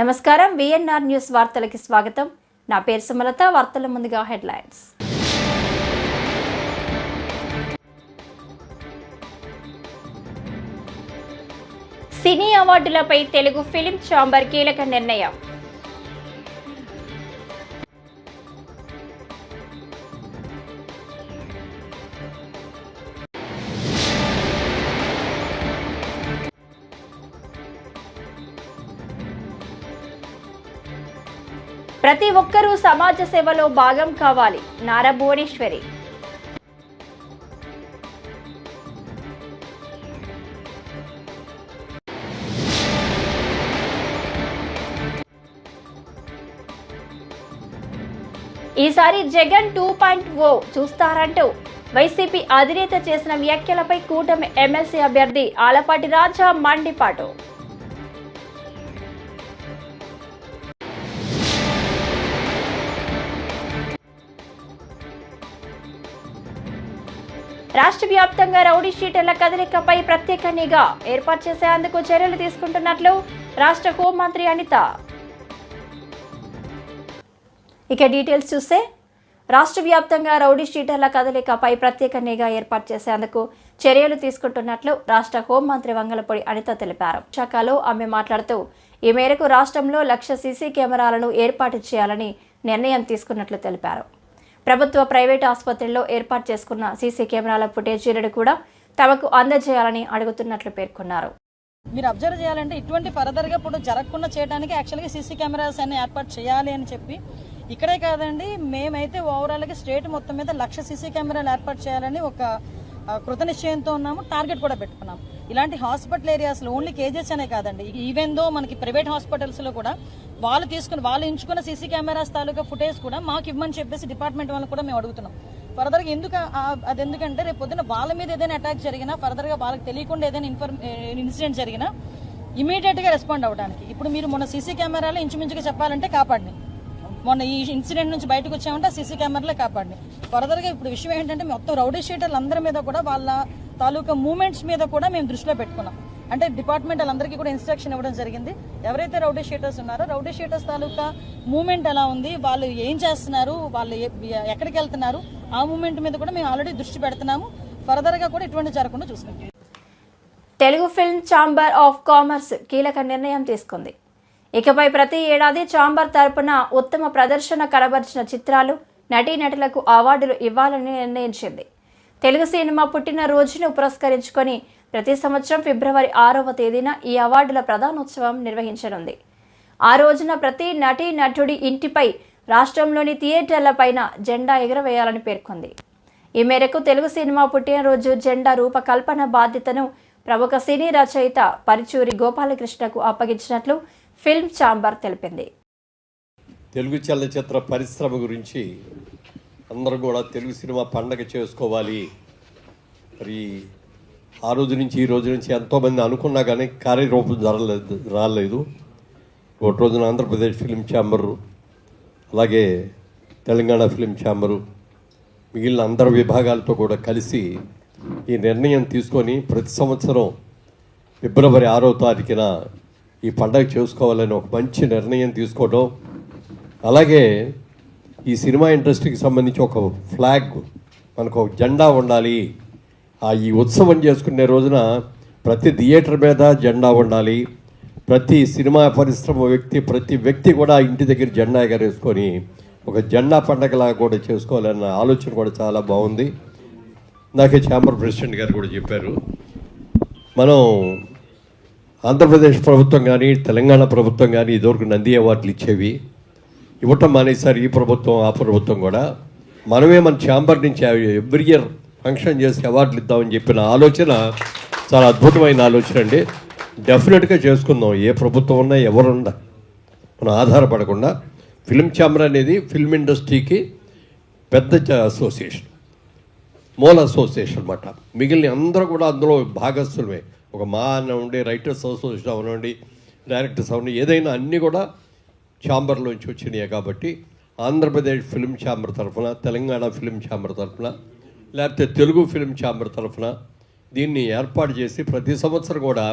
నమస్కారం VNR news వార్తలకి స్వాగతం. నా పేరు సుమలత వార్తల ముందుగా హెడ్లైన్స్. సినీ అవార్డులపై తెలుగు ఫిలిం ఛాంబర్ కీలక నిర్ణయం. ప్రతి ఒక్కరూ సమాజ సేవలో భాగం కావాలి. నారా భువనేశ్వరి. ఈసారి జగన్ టూ పాయింట్ ఓ చూస్తారంటూ వైసీపీ అధినేత చేసిన వ్యాఖ్యలపై కూటమి ఎమ్మెల్సీ అభ్యర్థి ఆలపాటి రాజా మండిపాటు. రాష్ట్ర వ్యాప్తంగా రౌడీ షీటర్ల కదలికపై ప్రత్యేక నిఘా ఏర్పాటు చేసేందుకు చర్యలు తీసుకుంటున్నట్లు రాష్ట్ర హోంమంత్రి అనిత. ఇక డీటెయిల్స్ చూస్తే రాష్ట్ర వ్యాప్తంగా రౌడీ షీటర్ల కదలికపై ప్రత్యేక నిఘా ఏర్పాటు చేసేందుకు చర్యలు తీసుకుంటున్నట్లు రాష్ట్ర హోంమంత్రి వంగలపొడి అనిత తెలిపారు. శాఖలో ఆమె మాట్లాడుతూ ఈ మేరకు రాష్ట్రంలో లక్ష సీసీ కెమెరాలను ఏర్పాటు చేయాలని నిర్ణయం తీసుకున్నట్లు తెలిపారు. ప్రభుత్వ ప్రైవేటు ఆసుపత్రుల్లో ఏర్పాటు చేసుకున్న సీసీ కెమెరాల ఫుటేజీలను కూడా తమకు అందజేయాలని అడుగుతున్నట్లు పేర్కొన్నారు. మీరు అబ్జర్వ్ చేయాలంటే ఇటువంటి ఫర్దర్గా ఇప్పుడు జరగకుండా చేయడానికి యాక్చువల్గా సీసీ కెమెరాస్ అన్ని ఏర్పాటు చేయాలి అని చెప్పి ఇక్కడే కాదండి మేమైతే ఓవరాల్గా స్టేట్ మొత్తం మీద లక్ష సీసీ కెమెరాలు ఏర్పాటు చేయాలని ఒక కృత నిశ్చయంతో ఉన్నాము టార్గెట్ కూడా పెట్టుకున్నాము. ఇలాంటి హాస్పిటల్ ఏరియాస్లో ఓన్లీ కేజెస్ అనే కాదండి. ఈవెన్ దో మనకి ప్రైవేట్ హాస్పిటల్స్లో కూడా వాళ్ళు తీసుకుని వాళ్ళు ఎంచుకున్న సీసీ కెమెరాస్ తాలూకా ఫుటేజ్ కూడా మాకు ఇవ్వమని చెప్పేసి డిపార్ట్మెంట్ వాళ్ళని కూడా మేము అడుగుతున్నాం. ఫర్దర్గా ఎందుకు అది ఎందుకంటే రేపు పొద్దున వాళ్ళ మీద ఏదైనా అటాక్ జరిగినా ఫర్దర్గా వాళ్ళకి తెలియకుండా ఏదైనా ఇన్ఫర్మే ఇన్సిడెంట్ జరిగినా ఇమీడియట్గా రెస్పాండ్ అవ్వడానికి ఇప్పుడు మీరు మొన్న సీసీ కెమెరాలో ఇంచుమించుగా చెప్పాలంటే కాపాడినాయి. మొన్న ఈ ఇన్సిడెంట్ నుంచి బయటకు వచ్చామంటే సీసీ కెమెరాలే కాపాడిని ఫర్దర్గా ఇప్పుడు విషయం ఏంటంటే మొత్తం రౌడీ షీటర్లు అందరి మీద కూడా వాళ్ళ తాలూకా మూమెంట్స్ మీద కూడా మేము దృష్టిలో పెట్టుకున్నాం. అంటే డిపార్ట్మెంట్ వాళ్ళందరికీ కూడా ఇన్స్ట్రక్షన్ ఇవ్వడం జరిగింది. ఎవరైతే రౌడీ షీటర్స్ ఉన్నారో రౌడీ షీటర్స్ తాలూకా మూమెంట్ ఎలా ఉంది వాళ్ళు ఏం చేస్తున్నారు వాళ్ళు ఎక్కడికి వెళ్తున్నారు ఆ మూమెంట్ మీద కూడా మేము ఆల్రెడీ దృష్టి పెడుతున్నాము. ఫర్దర్గా కూడా ఇటువంటి జరగకుండా చూసుకుంటాం. Telugu Film Chamber of Commerce కీలక నిర్ణయం తీసుకుంది. ఇకపై ప్రతి ఏడాది చాంబర్ తరపున ఉత్తమ ప్రదర్శన కనబరిచిన చిత్రాలు నటీనటులకు అవార్డులు ఇవ్వాలని నిర్ణయించింది. తెలుగు సినిమా పుట్టిన రోజును పురస్కరించుకొని ప్రతి సంవత్సరం ఫిబ్రవరి ఆరవ తేదీన ఈ అవార్డుల ప్రధానోత్సవం నిర్వహించనుంది. ఆ రోజున ప్రతి నటీ నటుడి ఇంటిపై రాష్ట్రంలోని థియేటర్లపైన జెండా ఎగురవేయాలని పేర్కొంది. ఈ మేరకు తెలుగు సినిమా పుట్టినరోజు జెండా రూపకల్పన బాధ్యతను ప్రముఖ సినీ రచయిత పరిచూరి గోపాలకృష్ణకు అప్పగించినట్లు ఫిల్మ్ ఛాంబర్ తెలిపింది. తెలుగు చలనచిత్ర పరిశ్రమ గురించి అందరూ కూడా తెలుగు సినిమా పండగ చేసుకోవాలి. మరి ఆ రోజు నుంచి ఈ రోజు నుంచి ఎంతోమంది అనుకున్నా కానీ కార్యరూపం జరలేదు రాలేదు. ఒక రోజున ఆంధ్రప్రదేశ్ ఫిలిం ఛాంబరు అలాగే తెలంగాణ ఫిలిం ఛాంబరు మిగిలిన అందరి విభాగాలతో కూడా కలిసి ఈ నిర్ణయం తీసుకొని ప్రతి సంవత్సరం ఫిబ్రవరి ఆరో తారీఖున ఈ పండగ చేసుకోవాలని ఒక మంచి నిర్ణయం తీసుకోవడం అలాగే ఈ సినిమా ఇండస్ట్రీకి సంబంధించి ఒక ఫ్లాగ్ మనకు ఒక జెండా ఉండాలి. ఆ ఈ ఉత్సవం చేసుకునే రోజున ప్రతి థియేటర్ మీద జెండా ఉండాలి. ప్రతి సినిమా పరిశ్రమ వ్యక్తి ప్రతి వ్యక్తి కూడా ఇంటి దగ్గర జెండా ఎగరేసుకొని ఒక జెండా పండగలాగా కూడా చేసుకోవాలన్న ఆలోచన కూడా చాలా బాగుంది. నాకే ఛాంబర్ ప్రెసిడెంట్ గారు కూడా చెప్పారు. మనం ఆంధ్రప్రదేశ్ ప్రభుత్వం కానీ తెలంగాణ ప్రభుత్వం కానీ ఇదివరకు నంది అవార్డులు ఇచ్చేవి. ఇవ్వటం మానేసారు ఈ ప్రభుత్వం ఆ ప్రభుత్వం కూడా. మనమే మన ఛాంబర్ నుంచి ఎవ్రీ ఇయర్ ఫంక్షన్ చేసి అవార్డులు ఇద్దామని చెప్పిన ఆలోచన చాలా అద్భుతమైన ఆలోచన అండి. డెఫినెట్గా చేసుకుందాం. ఏ ప్రభుత్వం ఉన్నా ఎవరున్నా మనం ఆధారపడకుండా. ఫిల్మ్ ఛాంబర్ అనేది ఫిల్మ్ ఇండస్ట్రీకి పెద్ద అసోసియేషన్ మూల అసోసియేషన్ అనమాట మిగిలిన అందరూ కూడా అందులో భాగస్థులమే ఒక మా అన్న ఉండి రైటర్స్ అసోసియేషన్ అవనండి డైరెక్టర్స్ అవనండి ఏదైనా అన్నీ కూడా ఛాంబర్లోంచి వచ్చినాయి కాబట్టి ఆంధ్రప్రదేశ్ ఫిల్మ్ ఛాంబర్ తరఫున తెలంగాణ ఫిల్మ్ ఛాంబర్ తరఫున లేకపోతే తెలుగు ఫిల్మ్ ఛాంబర్ తరఫున దీన్ని ఏర్పాటు చేసి ప్రతి సంవత్సరం కూడా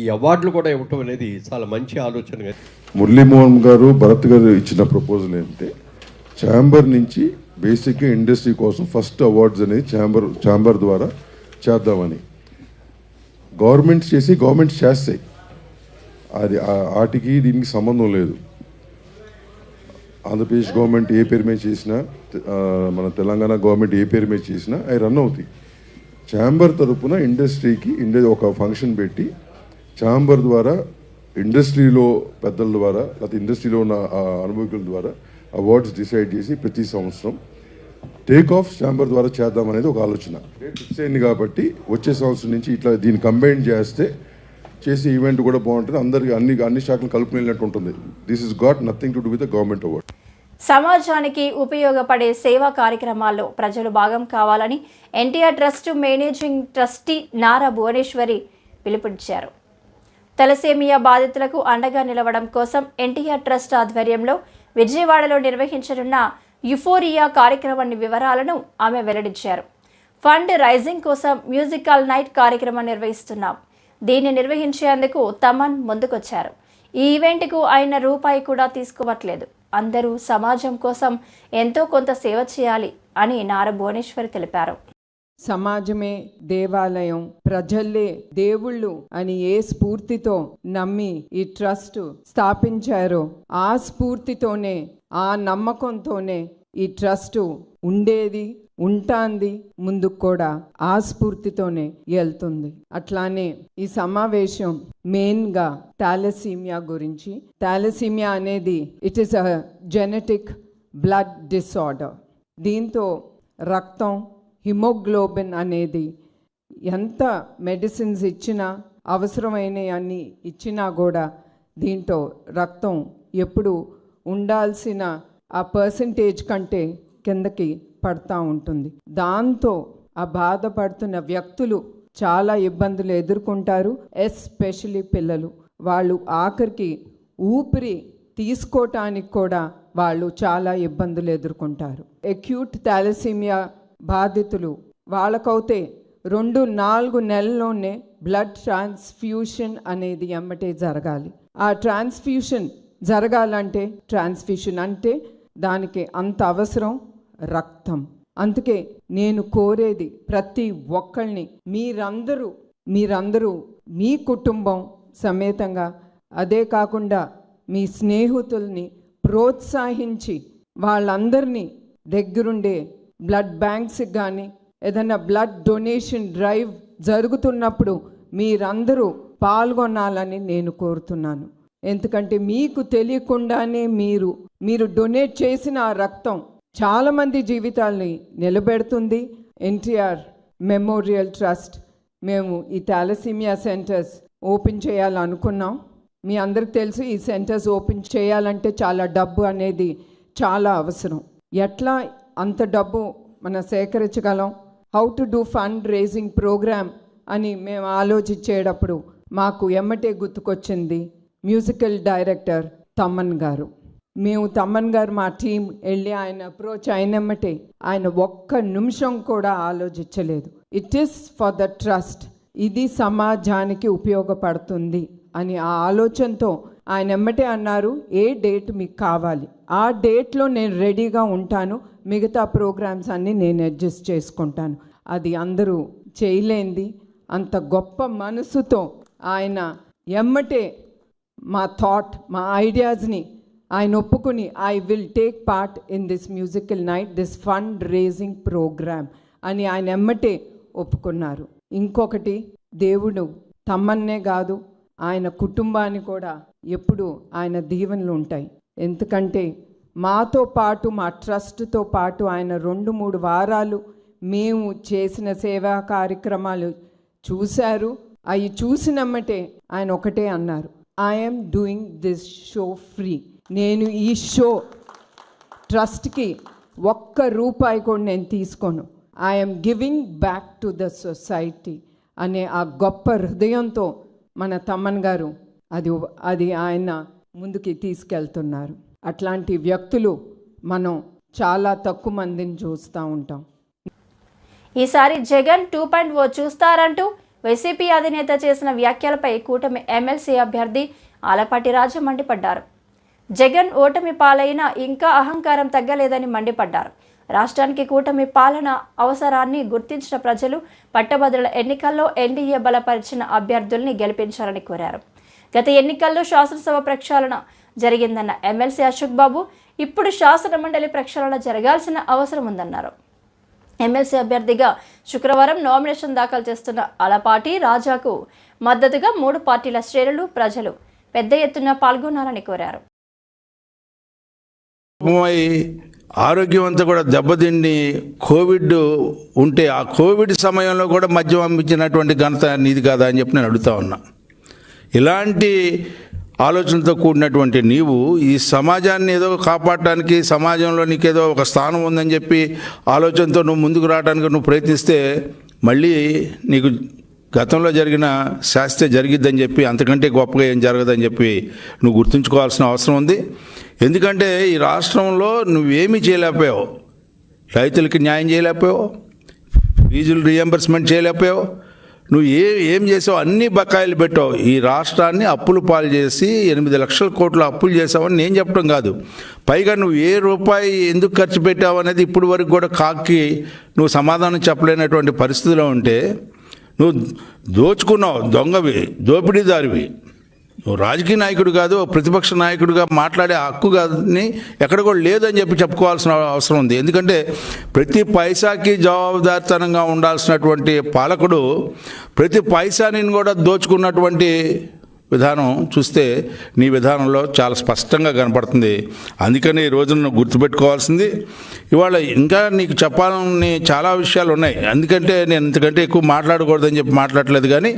ఈ అవార్డులు కూడా ఇవ్వటం అనేది చాలా మంచి ఆలోచన. మురళీమోహన్ గారు భరత్ గారు ఇచ్చిన ప్రపోజల్ ఏంటంటే ఛాంబర్ నుంచి బేసిక్గా ఇండస్ట్రీ కోసం ఫస్ట్ అవార్డ్స్ అనేది ఛాంబర్ ఛాంబర్ ద్వారా చేద్దామని. గవర్నమెంట్స్ చేసి గవర్నమెంట్ చేస్తాయి అది వాటికి దీనికి సంబంధం లేదు. ఆంధ్రప్రదేశ్ గవర్నమెంట్ ఏ పేరు మీద చేసినా మన తెలంగాణ గవర్నమెంట్ ఏ పేరు మీద చేసినా అవి రన్ అవుతాయి. ఛాంబర్ తరపున ఇండస్ట్రీకి ఇండ ఒక ఫంక్షన్ పెట్టి ఛాంబర్ ద్వారా ఇండస్ట్రీలో పెద్దల ద్వారా లేకపోతే ఇండస్ట్రీలో ఉన్న అనుభవికుల అనుభవకుల ద్వారా అవార్డ్స్ డిసైడ్ చేసి ప్రతి సంవత్సరం టేక్ ఆఫ్ ఛాంబర్ ద్వారా చేద్దాం అనేది ఒక ఆలోచన. డేట్ ఫిక్స్ అయింది కాబట్టి వచ్చే సంవత్సరం నుంచి ఇట్లా దీన్ని కంబైన్ చేస్తే చేసే ఈవెంట్ కూడా బాగుంటుంది. అందరికి అన్ని అన్ని శాఖలు కలుపుకుని వెళ్ళినట్టు ఉంటుంది. This is got nothing to do with the government award సమాజానికి ఉపయోగపడే సేవా కార్యక్రమాల్లో ప్రజలు భాగం కావాలని NTR trust managing trustee Nara Bhuvaneshwari పిలుపునిచ్చారు. తలసేమియా బాధితులకు అండగా నిలవడం కోసం ఎన్టీఆర్ ట్రస్ట్ ఆధ్వర్యంలో విజయవాడలో నిర్వహించనున్న యుఫోరియా కార్యక్రమాన్ని వివరాలను ఆమె వెల్లడించారు. ఫండ్ రైజింగ్ కోసం మ్యూజికల్ నైట్ కార్యక్రమం నిర్వహిస్తున్నాం. దీన్ని నిర్వహించేందుకు తమన్ ముందుకొచ్చారు. ఈ ఈవెంట్కు ఆయన రూపాయి కూడా తీసుకోవట్లేదు. అందరూ సమాజం కోసం ఎంతో కొంత సేవ చేయాలి అని నార భువనేశ్వరి తెలిపారు. సమాజమే దేవాలయం ప్రజల్లే దేవుళ్ళు అని ఏ స్ఫూర్తితో నమ్మి ఈ ట్రస్ట్ స్థాపించారో ఆ స్ఫూర్తితోనే ఆ నమ్మకంతోనే ఈ ట్రస్ట్ ఉండేది ఉంటాంది ముందుకు కూడా ఆ స్ఫూర్తితోనే వెళ్తుంది. అట్లానే ఈ సమావేశం మెయిన్గా థాలసీమియా గురించి. థాలసీమియా అనేది it is a genetic blood disorder దీంతో రక్తం హిమోగ్లోబిన్ అనేది ఎంత మెడిసిన్స్ ఇచ్చినా అవసరమైన అన్ని ఇచ్చినా కూడా దీంట్లో రక్తం ఎప్పుడు ఉండాల్సిన ఆ పర్సంటేజ్ కంటే కిందకి పడతా ఉంటుంది. దాంతో ఆ బాధపడుతున్న వ్యక్తులు చాలా ఇబ్బందులు ఎదుర్కొంటారు ఎస్పెషలీ పిల్లలు. వాళ్ళు ఆఖరికి ఊపిరి తీసుకోవటానికి కూడా వాళ్ళు చాలా ఇబ్బందులు ఎదుర్కొంటారు. ఎక్యూట్ థాలసీమియా బాధితులు వాళ్ళకైతే రెండు నాలుగు నెలల్లోనే బ్లడ్ ట్రాన్స్ఫ్యూషన్ అనేది ఎమ్మటే జరగాలి. ఆ ట్రాన్స్ఫ్యూషన్ జరగాలంటే ట్రాన్స్ఫ్యూషన్ అంటే దానికి అంత అవసరం రక్తం. అందుకే నేను కోరేది ప్రతి ఒక్కళ్ళని మీరందరూ మీరందరూ మీ కుటుంబం సమేతంగా అదే కాకుండా మీ స్నేహితుల్ని ప్రోత్సహించి వాళ్ళందరినీ దగ్గరుండే బ్లడ్ బ్యాంక్స్కి కానీ ఏదైనా బ్లడ్ డొనేషన్ డ్రైవ్ జరుగుతున్నప్పుడు మీరందరూ పాల్గొనాలని నేను కోరుతున్నాను. ఎందుకంటే మీకు తెలియకుండానే మీరు మీరు డొనేట్ చేసిన ఆ రక్తం చాలామంది జీవితాల్ని నిలబెడుతుంది. ఎన్టీఆర్ మెమోరియల్ ట్రస్ట్ మేము ఈ థాలసీమియా సెంటర్స్ ఓపెన్ చేయాలనుకున్నాం. మీ అందరికి తెలుసు ఈ సెంటర్స్ ఓపెన్ చేయాలంటే చాలా డబ్బు అనేది చాలా అవసరం. ఎట్లా అంత డబ్బు మనం సేకరించగలం? How to do fund raising programme అని మేము ఆలోచించేటప్పుడు మాకు ఎమ్మటే గుర్తుకొచ్చింది. మ్యూజికల్ డైరెక్టర్ తమ్మన్ గారు. మేము తమ్మన్ గారు మా టీం వెళ్ళి ఆయన అప్రోచ్ అయినమ్మటే ఆయన ఒక్క నిమిషం కూడా ఆలోచించలేదు. It is for the trust ఇది సమాజానికి ఉపయోగపడుతుంది అని ఆ ఆలోచనతో ఆయన ఎమ్మటే అన్నారు ఏ డేట్ మీకు కావాలి? ఆ డేట్లో నేను రెడీగా ఉంటాను. మిగతా ప్రోగ్రామ్స్ అన్నీ నేను అడ్జస్ట్ చేసుకుంటాను. అది అందరూ చేయలేంది. అంత గొప్ప మనసుతో ఆయన ఎమ్మటే మా థాట్ మా ఐడియాస్ని ఆయన ఒప్పుకుని I will take part in this musical night this fund raising programme అని ఆయన ఎమ్మటే ఒప్పుకున్నారు. ఇంకొకటి దేవుడు తమ్మన్నే కాదు ఆయన కుటుంబాన్ని కూడా ఎప్పుడు ఆయన దీవెనలు ఉంటాయి. ఎందుకంటే మాతో పాటు మా ట్రస్ట్తో పాటు ఆయన రెండు మూడు వారాలు మేము చేసిన సేవా కార్యక్రమాలు చూశారు. అవి చూసినమ్మటే ఆయన ఒకటే అన్నారు. I'm doing this show free నేను ఈ షో ట్రస్ట్కి ఒక్క రూపాయి కూడా నేను తీసుకోను. I'm giving back to the society అనే ఆ గొప్ప హృదయంతో మన తమ్మన్ గారు అది అది ఆయన ముందుకి తీసుకెళ్తున్నారు. అట్లాంటి వ్యక్తులు మనం చాలా తక్కువ మందిని చూస్తూ ఉంటాం. ఈసారి జగన్ టూ పాయింట్ ఓ చూస్తారంటూ వైసీపీ అధినేత చేసిన వ్యాఖ్యలపై కూటమి ఎమ్మెల్సీ అభ్యర్థి ఆలపాటి రాజు మండిపడ్డారు. జగన్ ఓటమి పాలైన ఇంకా అహంకారం తగ్గలేదని మండిపడ్డారు. రాష్ట్రానికి కూటమి పాలన అవసరాన్ని గుర్తించిన ప్రజలు పట్టభద్రుల ఎన్నికల్లో ఎన్డీఏ బలపరిచిన అభ్యర్థుల్ని గెలిపించాలని కోరారు. గత ఎన్నికల్లో శాసనసభ ప్రక్షాళన జరిగిందన్న ఎమ్మెల్సీ అశోక్ బాబు ఇప్పుడు శాసన మండలి ప్రక్షాళన జరగాల్సిన అవసరం ఉందన్నారు. ఎమ్మెల్సీ అభ్యర్థిగా శుక్రవారం నామినేషన్ దాఖలు చేస్తున్న అలపాటి రాజాకు మద్దతుగా మూడు పార్టీల శ్రేణులు ప్రజలు పెద్ద ఎత్తున పాల్గొనాలని కోరారు. ఆరోగ్యవంతా ఆరోగ్యం అంతా కూడా దెబ్బతిండి కోవిడ్ ఉంటే ఆ కోవిడ్ సమయంలో కూడా మద్యం అమ్మించినటువంటి ఘనత నీది కాదా అని చెప్పి నేను అడుగుతా ఉన్నా. ఇలాంటి ఆలోచనతో కూడినటువంటి నీవు ఈ సమాజాన్ని ఏదో కాపాడటానికి సమాజంలో నీకేదో ఒక స్థానం ఉందని చెప్పి ఆలోచనతో నువ్వు ముందుకు రావడానికి నువ్వు ప్రయత్నిస్తే మళ్ళీ నీకు గతంలో జరిగిన శాస్త్ర జరిగిద్దని చెప్పి అంతకంటే గొప్పగా ఏం జరగదని చెప్పి నువ్వు గుర్తుంచుకోవాల్సిన అవసరం ఉంది. ఎందుకంటే ఈ రాష్ట్రంలో నువ్వేమీ చేయలేకపోయావు. రైతులకి న్యాయం చేయలేకపోయావు. ఫీజులు రియంబర్స్మెంట్ చేయలేకపోయావు. నువ్వు ఏ ఏం చేసావు అన్ని బకాయిలు పెట్టావు. ఈ రాష్ట్రాన్ని అప్పులు పాలు చేసి ఎనిమిది లక్షల కోట్లు అప్పులు చేసావని నేను చెప్పడం కాదు. పైగా నువ్వు ఏ రూపాయి ఎందుకు ఖర్చు పెట్టావు అనేది ఇప్పుడు వరకు కూడా కాకి నువ్వు సమాధానం చెప్పలేనటువంటి పరిస్థితిలో ఉంటే నువ్వు దోచుకున్నావు దొంగవి దోపిడీదారివి. నువ్వు రాజకీయ నాయకుడు కాదు ప్రతిపక్ష నాయకుడిగా మాట్లాడే హక్కు కాదని ఎక్కడ కూడా లేదని చెప్పి చెప్పుకోవాల్సిన అవసరం ఉంది. ఎందుకంటే ప్రతి పైసాకి జవాబుదారితనంగా ఉండాల్సినటువంటి పాలకుడు ప్రతి పైసాని కూడా దోచుకున్నటువంటి విధానం చూస్తే నీ విధానంలో చాలా స్పష్టంగా కనపడుతుంది. అందుకని ఈ రోజున నువ్వు గుర్తుపెట్టుకోవాల్సింది. ఇవాళ ఇంకా నీకు చెప్పాలని చాలా విషయాలు ఉన్నాయి. ఎందుకంటే నేను ఇంతకంటే ఎక్కువ మాట్లాడకూడదని చెప్పి మాట్లాడలేదు కానీ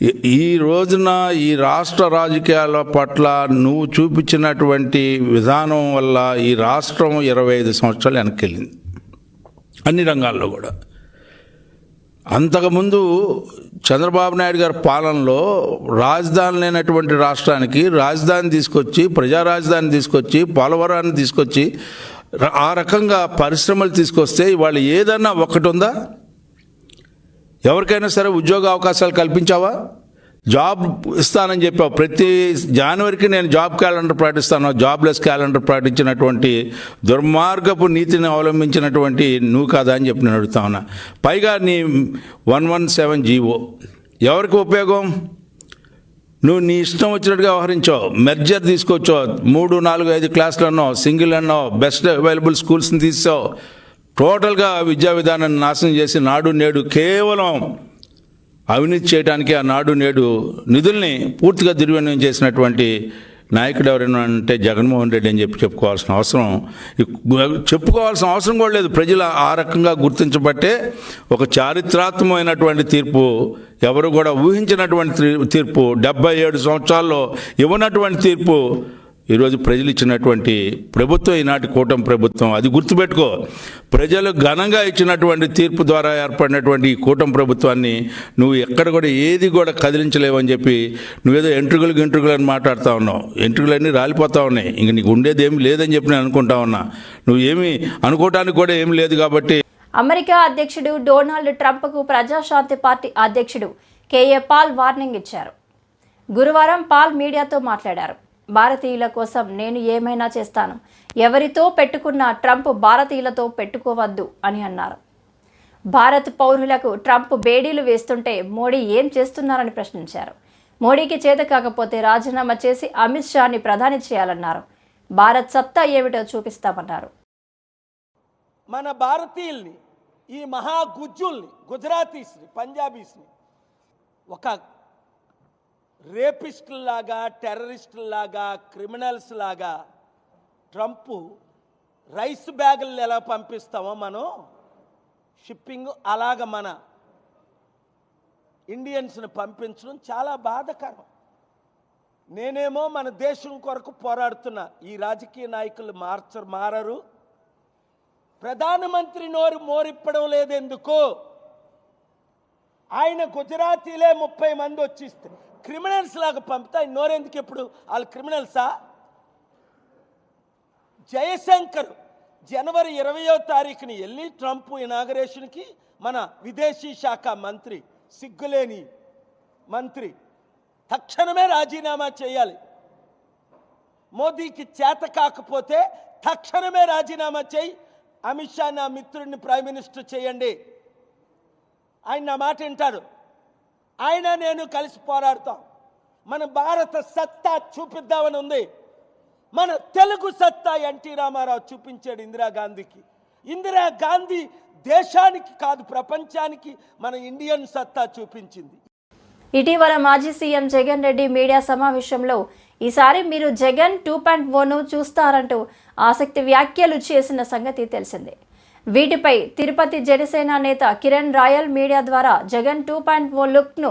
ఈ- రోజున ఈ రాష్ట్ర రాజకీయాల పట్ల నువ్వు చూపించినటువంటి విధానం వల్ల ఈ రాష్ట్రం ఇరవై ఐదు సంవత్సరాలు వెనక్కి వెళ్ళింది అన్ని రంగాల్లో కూడా. అంతకుముందు చంద్రబాబు నాయుడు గారి పాలనలో రాజధాని లేనటువంటి రాష్ట్రానికి రాజధాని తీసుకొచ్చి ప్రజా రాజధాని తీసుకొచ్చి పోలవరాన్ని తీసుకొచ్చి ఆ రకంగా పరిశ్రమలు తీసుకొస్తే ఇవాళ ఏదన్నా ఒకటి ఉందా? ఎవరికైనా సరే ఉద్యోగ అవకాశాలు కల్పించావా? జాబ్ ఇస్తానని చెప్పావు. ప్రతి జనవరికి నేను జాబ్ క్యాలెండర్ ప్రకటిస్తాను జాబ్లెస్ క్యాలెండర్ ప్రకటించినటువంటి దుర్మార్గపు నీతిని అవలంబించినటువంటి నువ్వు కాదా అని చెప్పి నేను అడుగుతా ఉన్నా. పైగా నీ వన్ వన్ సెవెన్ జీవో. ఎవరికి ఉపయోగం? నువ్వు నీ ఇష్టం వచ్చినట్టుగా వ్యవహరించావు. మెర్జర్ తీసుకొచ్చావు. మూడు నాలుగు ఐదు క్లాసులు అన్నో సింగిల్ అన్నో బెస్ట్ అవైలబుల్ స్కూల్స్ని తీసావు. టోటల్గా విద్యా విధానాన్ని నాశనం చేసి నాడు నేడు కేవలం అవినీతి చేయడానికి ఆ నాడు నేడు నిధుల్ని పూర్తిగా దుర్వినియోగం చేసినటువంటి నాయకుడు ఎవరైనా అంటే జగన్మోహన్ రెడ్డి అని చెప్పి చెప్పుకోవాల్సిన అవసరం. చెప్పుకోవాల్సిన అవసరం కూడా లేదు. ప్రజలు ఆ రకంగా గుర్తించబట్టే ఒక చారిత్రాత్మకమైనటువంటి తీర్పు ఎవరు కూడా ఊహించినటువంటి తీ- తీర్పు డెబ్బై ఏడు సంవత్సరాల్లో ఇవ్వనటువంటి తీర్పు ఈరోజు ప్రజలు ఇచ్చినటువంటి ప్రభుత్వం ఈనాటి కూటమి ప్రభుత్వం అది గుర్తుపెట్టుకో. ప్రజలు ఘనంగా ఇచ్చినటువంటి తీర్పు ద్వారా ఏర్పడినటువంటి ఈ కూటమి ప్రభుత్వాన్ని నువ్వు ఎక్కడ కూడా ఏది కూడా కదిలించలేవని చెప్పి నువ్వేదో ఎంట్రుకలు గింట్రుకలు అని మాట్లాడుతూ ఉన్నావు. ఎంట్రుకలన్నీ రాలిపోతా ఉన్నాయి. ఇంక నీకు ఉండేది ఏమి లేదని చెప్పి నేను అనుకుంటా ఉన్నా. నువ్వు ఏమి అనుకోవటానికి కూడా ఏమి లేదు కాబట్టి. అమెరికా అధ్యక్షుడు డొనాల్డ్ ట్రంప్కు ప్రజాశాంతి పార్టీ అధ్యక్షుడు కేఏ పాల్ వార్నింగ్ ఇచ్చారు. గురువారం పాల్ మీడియాతో మాట్లాడారు. భారతీయుల కోసం నేను ఏమైనా చేస్తాను? ఎవరితో పెట్టుకున్న ట్రంప్ భారతీయులతో పెట్టుకోవద్దు అని అన్నారు. భారత్ పౌరులకు ట్రంప్ బేడీలు వేస్తుంటే మోడీ ఏం చేస్తున్నారని ప్రశ్నించారు. మోడీకి చేత కాకపోతే రాజీనామా చేసి అమిత్ షాని ప్రధాని చేయాలన్నారు. భారత్ సత్తా ఏమిటో చూపిస్తామన్నారు. మన భారతీయుల్ని ఈ మహా గుజ్జుల్ని గుజరాతీస్ని పంజాబీస్ని ఒక రేపిస్టుల్లాగా టెర్రరిస్టుల్లాగా క్రిమినల్స్ లాగా ట్రంప్ రైస్ బ్యాగులు ఎలా పంపిస్తామో మనం షిప్పింగ్ అలాగ మన ఇండియన్స్ని పంపించడం చాలా బాధకరం. నేనేమో మన దేశం కొరకు పోరాడుతున్నా. ఈ రాజకీయ నాయకులు మార్చరు మారరు. ప్రధానమంత్రి నోరు మోరిప్పడం లేదెందుకు? ఆయన గుజరాతీలే ముప్పై మంది వచ్చిస్తే క్రిమినల్స్ లాగా పంపితే ఆయన నోరెందుకు ఎప్పుడు వాళ్ళు క్రిమినల్సా? జయశంకర్ జనవరి ఇరవయో తారీఖుని వెళ్ళి ట్రంప్ ఇనాగరేషన్కి మన విదేశీ శాఖ మంత్రి సిగ్గులేని మంత్రి తక్షణమే రాజీనామా చేయాలి. మోదీకి చేత కాకపోతే తక్షణమే రాజీనామా చేయి. అమిత్ షా నా మిత్రుడిని ప్రైమ్ మినిస్టర్ చేయండి. ఆయన నా మాట వింటాడు. ఆయన నేను కలిసి పోరాడతాం. మన భారత సత్తా చూపిద్దామని ఉంది. మన తెలుగు సత్తా ఎన్టీ రామారావు చూపించాడు ఇందిరాగాంధీకి ఇందిరాగాంధీ దేశానికి కాదు ప్రపంచానికి మన ఇండియన్ సత్తా చూపించింది. ఇటీవల మాజీ సీఎం జగన్ రెడ్డి మీడియా సమావేశంలో ఈసారి మీరు జగన్ టూ పాయింట్ ఓను చూస్తారంటూ ఆసక్తి వ్యాఖ్యలు చేసిన సంగతి తెలిసిందే. వీటిపై తిరుపతి జనసేన నేత కిరణ్ రాయల్ మీడియా ద్వారా జగన్ టూ పాయింట్ ఓ లుక్ను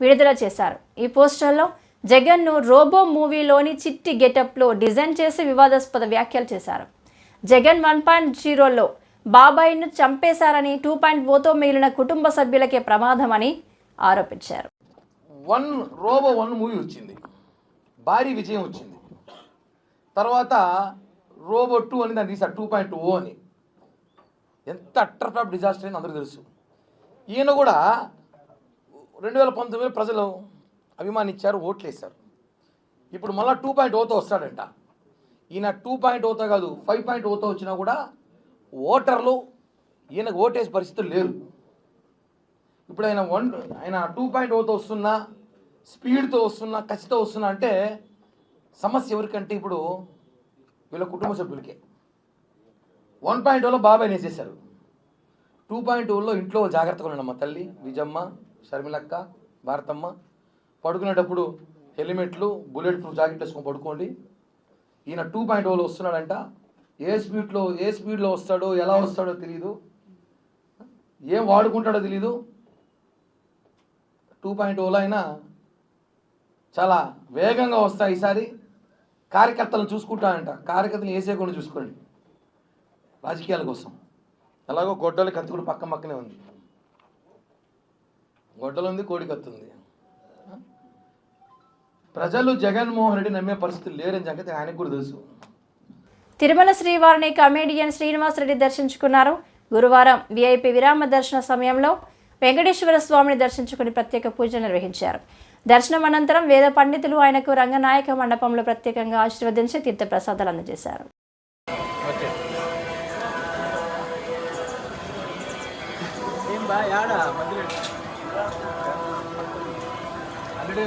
విడుదల చేశారు. ఈ పోస్టర్లో జగన్ను రోబో మూవీలోని చిట్టి గెటప్లో డిజైన్ చేసి వివాదాస్పద వ్యాఖ్యలు చేశారు. జగన్ వన్ పాయింట్ జీరోలో బాబాయిను చంపేశారని టూ పాయింట్ ఓతో మిగిలిన కుటుంబ సభ్యులకే ప్రమాదమని ఆరోపించారు. వన్ రోబో వన్ మూవీ వచ్చింది. భారీ విజయం వచ్చింది. తర్వాత రోబో టూ అని దాన్ని తీసారు టూ పాయింట్ ఓ అని. ఎంత అట్టర్ఫ్లాప్ డిజాస్టర్ అని అందరికీ తెలుసు. ఈయన కూడా రెండు వేల పంతొమ్మిది ప్రజలు అభిమానించారు ఓట్లు వేశారు ఇప్పుడు మళ్ళీ టూ పాయింట్ ఓతో వస్తాడంట. ఈయన టూ పాయింట్ ఓతో కాదు ఫైవ్ పాయింట్ ఓతో వచ్చినా కూడా ఓటర్లు ఈయనకు ఓటేసే పరిస్థితులు లేరు. ఇప్పుడు ఆయన వన్ ఆయన టూ పాయింట్ ఓతో వస్తున్నా స్పీడ్తో వస్తున్నా కసితో వస్తున్నా అంటే సమస్య ఎవరికంటే ఇప్పుడు వీళ్ళ కుటుంబ సభ్యులకే. వన్ పాయింట్ ఓలో బాబాయ్ వేసేశారు టూ పాయింట్ ఓలో ఇంట్లో జాగ్రత్తగా ఉండండి తల్లి విజమ్మ షర్మిలక్క భారతమ్మ. పడుకునేటప్పుడు హెల్మెట్లు బుల్లెట్ ప్రూఫ్ జాకెట్ వేసుకొని పడుకోండి. ఈయన టూ పాయింట్ ఓలో వస్తున్నాడంట. ఏ స్పీడ్లో ఏ స్పీడ్లో వస్తాడో ఎలా వస్తాడో తెలియదు ఏం వాడుకుంటాడో తెలీదు. టూ పాయింట్ ఓలో అయినా చాలా వేగంగా వస్తాయి ఈసారి. కార్యకర్తలను చూసుకుంటానంట కార్యకర్తలు వేసేయకుండా చూసుకోండి. రాజకీయాల కోసం. ఎలాగో గొడ్డలి కత్తి కూడా పక్క పక్కనే ఉంది. గొడ్డలు ఉంది కోడి కత్తి ఉంది. ప్రజలు జగన్మోహన్ రెడ్డి నమ్మే పరిస్థితులు లేరని సంగతి ఆయనకు కూడా తెలుసు. తిరుమల శ్రీవారిని కమేడియన్ శ్రీనివాస్ రెడ్డి దర్శించుకున్నారు. గురువారం విఐపి విరామ దర్శన సమయంలో వెంకటేశ్వర స్వామిని దర్శించుకుని ప్రత్యేక పూజలు నిర్వహించారు. దర్శనం అనంతరం వేద పండితులు ఆయనకు రంగనాయక మండపంలో ప్రత్యేకంగా ఆశీర్వదించి తీర్థప్రసాదాలు అందజేశారు. யாடா மந்திரி. அப்படியே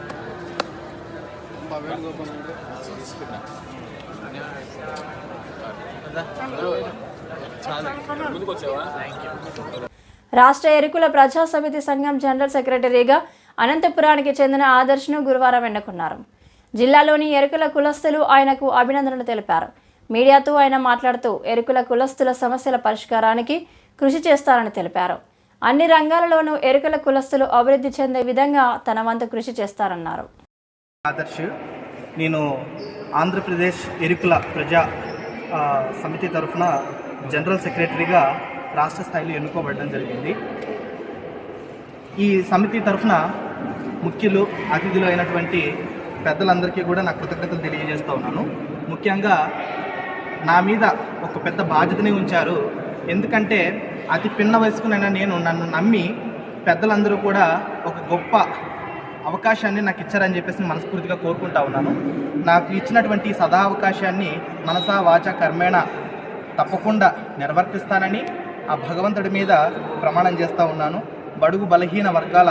రాష్ట్ర ఎరుకుల ప్రజా సమితి సంఘం జనరల్ సెక్రటరీగా అనంతపురానికి చెందిన ఆదర్శను గురువారం ఎన్నుకున్నారు. జిల్లాలోని ఎరుకుల కులస్తులు ఆయనకు అభినందనలు తెలిపారు. మీడియాతో ఆయన మాట్లాడుతూ ఎరుకుల కులస్తుల సమస్యల పరిష్కారానికి కృషి చేస్తారని తెలిపారు. అన్ని రంగాలలోనూ ఎరుకల కులస్తులు అభివృద్ధి చెందే విధంగా తన వంతు కృషి చేస్తారన్నారు. ఆదర్శ్ నేను ఆంధ్రప్రదేశ్ ఎరుకుల ప్రజా సమితి తరఫున జనరల్ సెక్రటరీగా రాష్ట్ర స్థాయిలో ఎన్నుకోబడడం జరిగింది. ఈ సమితి తరఫున ముఖ్యులు అతిథులు అయినటువంటి పెద్దలందరికీ కూడా నా కృతజ్ఞతలు తెలియజేస్తూ ఉన్నాను. ముఖ్యంగా నా మీద ఒక పెద్ద బాధ్యతని ఉంచారు. ఎందుకంటే అతి పిన్న వయసుకునైనా నేను నన్ను నమ్మి పెద్దలందరూ కూడా ఒక గొప్ప అవకాశాన్ని నాకు ఇచ్చారని చెప్పేసి మనస్ఫూర్తిగా కోరుకుంటా ఉన్నాను. నాకు ఇచ్చినటువంటి సదా అవకాశాన్ని మనసా వాచ కర్మేణ తప్పకుండా నిర్వర్తిస్తానని ఆ భగవంతుడి మీద ప్రమాణం చేస్తూ ఉన్నాను. బడుగు బలహీన వర్గాల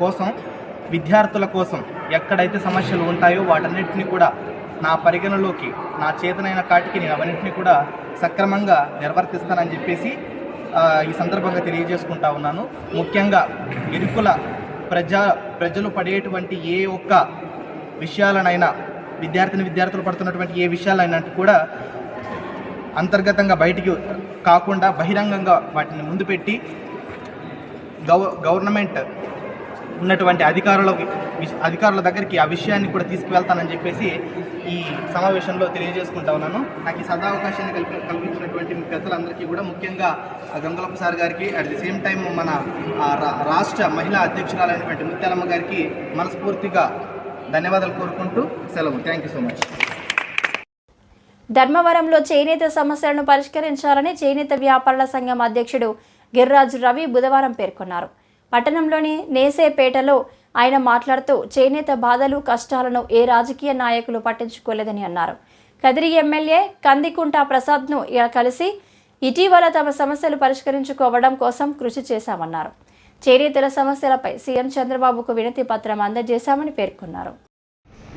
కోసం విద్యార్థుల కోసం ఎక్కడైతే సమస్యలు ఉంటాయో వాటన్నిటిని కూడా నా పరిగణలోకి నా చేతనైన కాటికి నేను అవన్నింటినీ కూడా సక్రమంగా నిర్వర్తిస్తానని చెప్పేసి ఈ సందర్భంగా తెలియజేసుకుంటా ఉన్నాను. ముఖ్యంగా ఇరుకుల ప్రజా ప్రజలు పడేటువంటి ఏ ఒక్క విషయాలనైనా విద్యార్థిని విద్యార్థులు పడుతున్నటువంటి ఏ విషయాలైనా కూడా అంతర్గతంగా బయటికి కాకుండా బహిరంగంగా వాటిని ముందు పెట్టి గవ గవర్నమెంట్ ఉన్నటువంటి అధికారుల విష- అధికారుల దగ్గరికి ఆ విషయాన్ని కూడా తీసుకువెళ్తానని చెప్పేసి ఈ సమావేశంలో తెలియజేసుకుంటా ఉన్నాను. నాకు ఈ సదావకాశాన్ని కల్పి కల్పించినటువంటి పెద్దలందరికీ కూడా ముఖ్యంగా ఆ గంగులప్ప సార్ గారికి అట్ ది సేమ్ టైం మన రా- రాష్ట్ర మహిళా అధ్యక్షురాలైనటువంటి ముత్యాలమ్మ గారికి మనస్ఫూర్తిగా ధన్యవాదాలు కోరుకుంటూ సెలవు. థ్యాంక్ యూ సో మచ్ ధర్మవరంలో చేనేత సమస్యలను పరిష్కరించాలని చేనేత వ్యాపారుల సంఘం అధ్యక్షుడు గిర్రాజు రవి బుధవారం పేర్కొన్నారు. పట్టణంలోని నేసేపేటలో ఆయన మాట్లాడుతూ చేనేత బాధలు కష్టాలను ఏ రాజకీయ నాయకులు పట్టించుకోలేదని అన్నారు. కదిరి ఎమ్మెల్యే కందికుంట ప్రసాద్ను ఇలా కలిసి ఇటీవల తమ సమస్యలు పరిష్కరించుకోవడం కోసం కృషి చేశామన్నారు. చేనేతల సమస్యలపై సీఎం చంద్రబాబుకు వినతి పత్రం అందజేశామని పేర్కొన్నారు.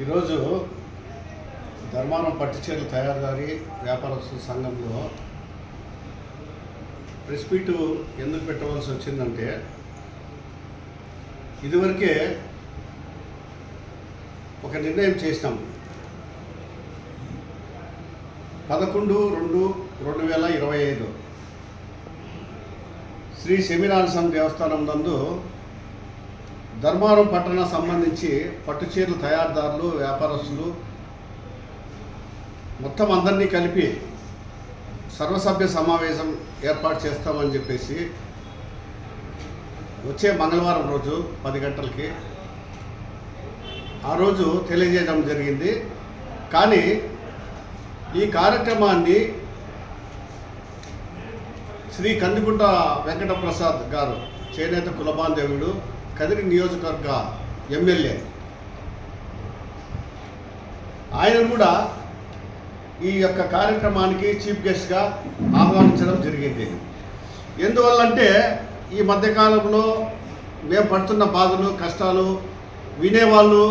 ఈరోజు ధర్మానం పట్టుచీరలు తయారుదారి వ్యాపారస్తుల సంఘంలో ప్రెస్ మీట్ ఎందుకు పెట్టవలసి వచ్చిందంటే ఇదివరకే ఒక నిర్ణయం చేసినాం. పదకొండు రెండు రెండు వేల ఇరవై ఐదు. శ్రీ సెమినారసం దేవస్థానం నందు ధర్మారం పట్టణ సంబంధించి పట్టుచీరల తయారుదారులు వ్యాపారస్తులు మొత్తం అందరినీ కలిపి సర్వసభ్య సమావేశం ఏర్పాటు చేస్తామని చెప్పేసి వచ్చే మంగళవారం రోజు పది గంటలకి. ఆ రోజు తెలియజేయడం జరిగింది. కానీ ఈ కార్యక్రమాన్ని శ్రీ కందిగుంట వెంకటప్రసాద్ గారు చేనేత కులబాంధవుడు కదిరి నియోజకవర్గ ఎమ్మెల్యే. ఆయన కూడా ఈ యొక్క కార్యక్రమానికి చీఫ్ గెస్ట్గా ఆహ్వానించడం జరిగింది. ఎందువల్లంటే ఈ మధ్యకాలంలో మేము పడుతున్న బాధలు కష్టాలు వినేవాళ్ళు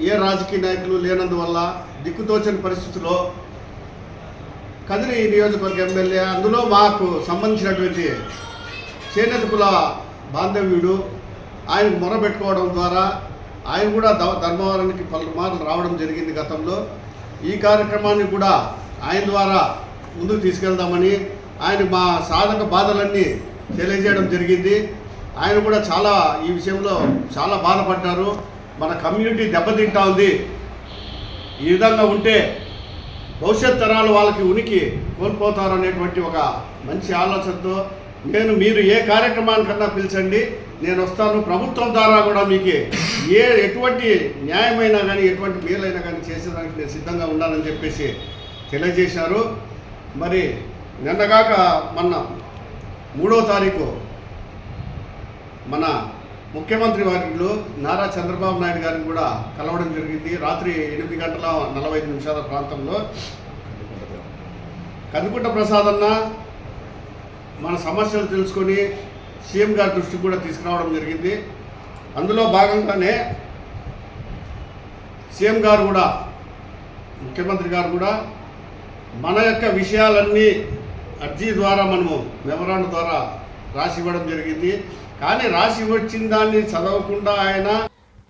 ఏ రాజకీయ నాయకులు లేనందువల్ల దిక్కుతోచని పరిస్థితిలో కదిరి నియోజకవర్గ ఎమ్మెల్యే అందులో మాకు సంబంధించినటువంటి చేనేత కుల బాంధవ్యుడు ఆయనకు మొరబెట్టుకోవడం ద్వారా ఆయన కూడా ద- ధర్మవరానికి పలుమార్లు రావడం జరిగింది గతంలో. ఈ కార్యక్రమాన్ని కూడా ఆయన ద్వారా ముందుకు తీసుకెళ్దామని ఆయన మా సాధక బాధలన్నీ తెలియజేయడం జరిగింది. ఆయన కూడా చాలా ఈ విషయంలో చాలా బాధపడ్డారు. మన కమ్యూనిటీ దెబ్బతింటా ఉంది ఈ విధంగా ఉంటే భవిష్యత్ తరాలు వాళ్ళకి ఉనికి కోల్పోతారు అనేటువంటి ఒక మంచి ఆలోచనతో నేను మీరు ఏ కార్యక్రమానికన్నా పిలిచండి నేను వస్తాను. ప్రభుత్వం ద్వారా కూడా మీకు ఏ ఎటువంటి న్యాయమైనా కానీ ఎటువంటి మేలైనా కానీ చేసేదానికి నేను సిద్ధంగా ఉన్నానని చెప్పేసి తెలియజేశారు. మరి నిన్నగాక మొన్న మూడో తారీఖు మన ముఖ్యమంత్రి వారిలో నారా చంద్రబాబు నాయుడు గారిని కూడా కలవడం జరిగింది. రాత్రి ఎనిమిది గంటల నలభై ఐదు నిమిషాల ప్రాంతంలో కందుకుంట ప్రసాద్ అన్న మన సమస్యలు తెలుసుకొని సీఎం గారి దృష్టికి కూడా తీసుకురావడం జరిగింది. అందులో భాగంగానే సీఎం గారు కూడా ముఖ్యమంత్రి గారు కూడా మన యొక్క విషయాలన్నీ అర్జీ ద్వారా మనము మెమరాండం ద్వారా రాసి ఇవ్వడం జరిగింది. కానీ రాసి వచ్చిన దాన్ని చదవకుండా ఆయన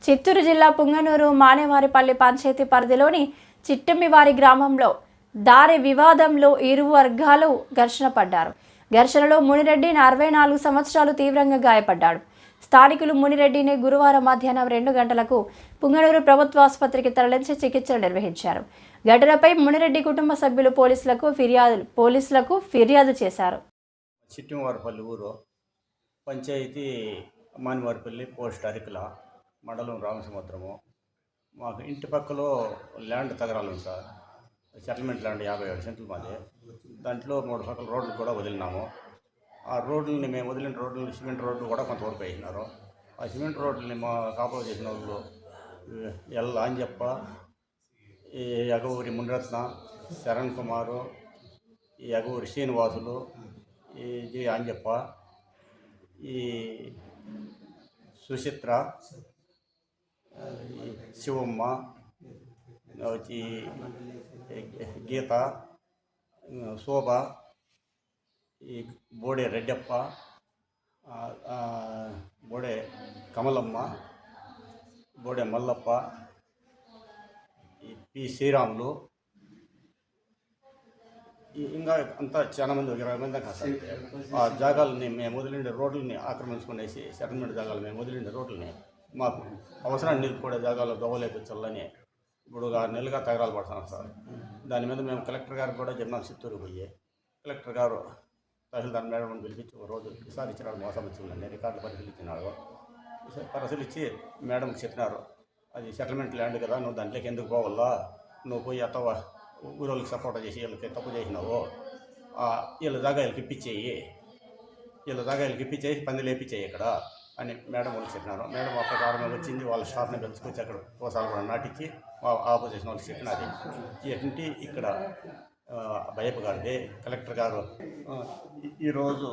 చిత్తూరు జిల్లా పుంగనూరు మానేవారిపల్లి పంచాయతీ పరిధిలోని చిట్టమ్మివారి గ్రామంలో దారి వివాదంలో ఇరు వర్గాలు ఘర్షణ పడ్డారు. ఘర్షణలో మునిరెడ్డి అరవై నాలుగు సంవత్సరాలు తీవ్రంగా గాయపడ్డాడు. స్థానికులు మునిరెడ్డిని గురువారం మధ్యాహ్నం రెండు గంటలకు పుంగనూరు ప్రభుత్వ ఆసుపత్రికి తరలించి చికిత్సలు నిర్వహించారు. ఘటనపై మునిరెడ్డి కుటుంబ సభ్యులు పోలీసులకు ఫిర్యాదు పోలీసులకు ఫిర్యాదు చేశారు. చిట్టిమవారిపల్లి ఊరు పంచాయతీ మానివారిపల్లి పోస్ట్ అరికల మండలం రామసముద్రము. మాకు ఇంటి పక్కలో ల్యాండ్ తగరాలు సార్. సెటిల్మెంట్ ల్యాండ్ యాభై ఏడు సెంట్లు మాది. దాంట్లో మూడు పక్కల రోడ్లు కూడా వదిలినాము. ఆ రోడ్లని మేము వదిలిన రోడ్లు సిమెంట్ రోడ్లు కూడా కొంతవరకు వేసినారు. ఆ సిమెంట్ రోడ్లని మా కాపులు చేసిన వాళ్ళు ఎల్ ఆంజప్ప ఈ ఎగవూరి మునిరత్న శరణ్ కుమారు ఈ ఎగవూరి శ్రీనివాసులు ఈ జి ఆంజప్ప ఈ సుచిత్ర శివమ్మ వచ్చి గీత శోభ ఈ బోడే రెడ్డప్ప బోడే కమలమ్మ బోడే మల్లప్ప ఈ పి శ్రీరాములు ఇంకా అంతా చాలా మంది ఇరవై మంది దాకా ఆ జాగాలని మేము వదిలిండే రోడ్లని ఆక్రమించుకునేసి సెటిల్మెంట్ జాగాలు మేము వదిలిండే రోడ్లని మాకు అవసరాన్ని నిలుపుకునే జాగాలో చల్లని ఇప్పుడు ఒక ఆరు నెలలుగా తగరాలు పడుతున్నాం సార్. దాని మీద మేము కలెక్టర్ గారికి కూడా చెప్పినాం చిత్తూరు పోయి కలెక్టర్ గారు తహసీల్దార్ మేడం పిలిపించి ఒక రోజు ఈసారి ఇచ్చినాడు మోసం వచ్చిందని రికార్డులు పరిశీలించినాడు. పరిశీలించి మేడంకి చెప్పినారు. అది సెటిల్మెంట్ ల్యాండ్ కదా నువ్వు దాంట్లోకి ఎందుకు పోవాలా? నువ్వు పోయి అత్తవ ఊరోళ్ళకి సపోర్ట్ చేసి వీళ్ళకి తప్పు చేసినావు. వీళ్ళ దాకా వీళ్ళకి ఇప్పించేయి. వీళ్ళ దాకా వీళ్ళకి ఇప్పించేసి పందిలు వేపించేయి ఇక్కడ అని మేడం వాళ్ళకి చెప్పినారు. మేడం ఆ ప్రకారం వచ్చింది వాళ్ళ స్టాఫ్ని పిలుచుకొచ్చి అక్కడ కోసాలు కూడా నాటించి ఆపోజిషన్ వాళ్ళకి చెప్పినది ఏంటి ఇక్కడ ఆ, భయప్ప గారిది కలెక్టర్ గారు. ఈరోజు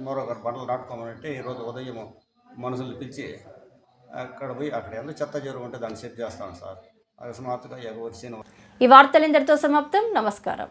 మరొకరు బండలు నాటుకోమంటే ఈరోజు ఉదయం మనుషులు పిలిచి అక్కడ పోయి అక్కడ ఎంత చెత్త జరుగు ఉంటే దాన్ని సెట్ చేస్తాను సార్. అకస్మాత్తుగా ఎవరు వచ్చిన ఈ వార్తలు ఇంతటితో సమాప్తం. నమస్కారం.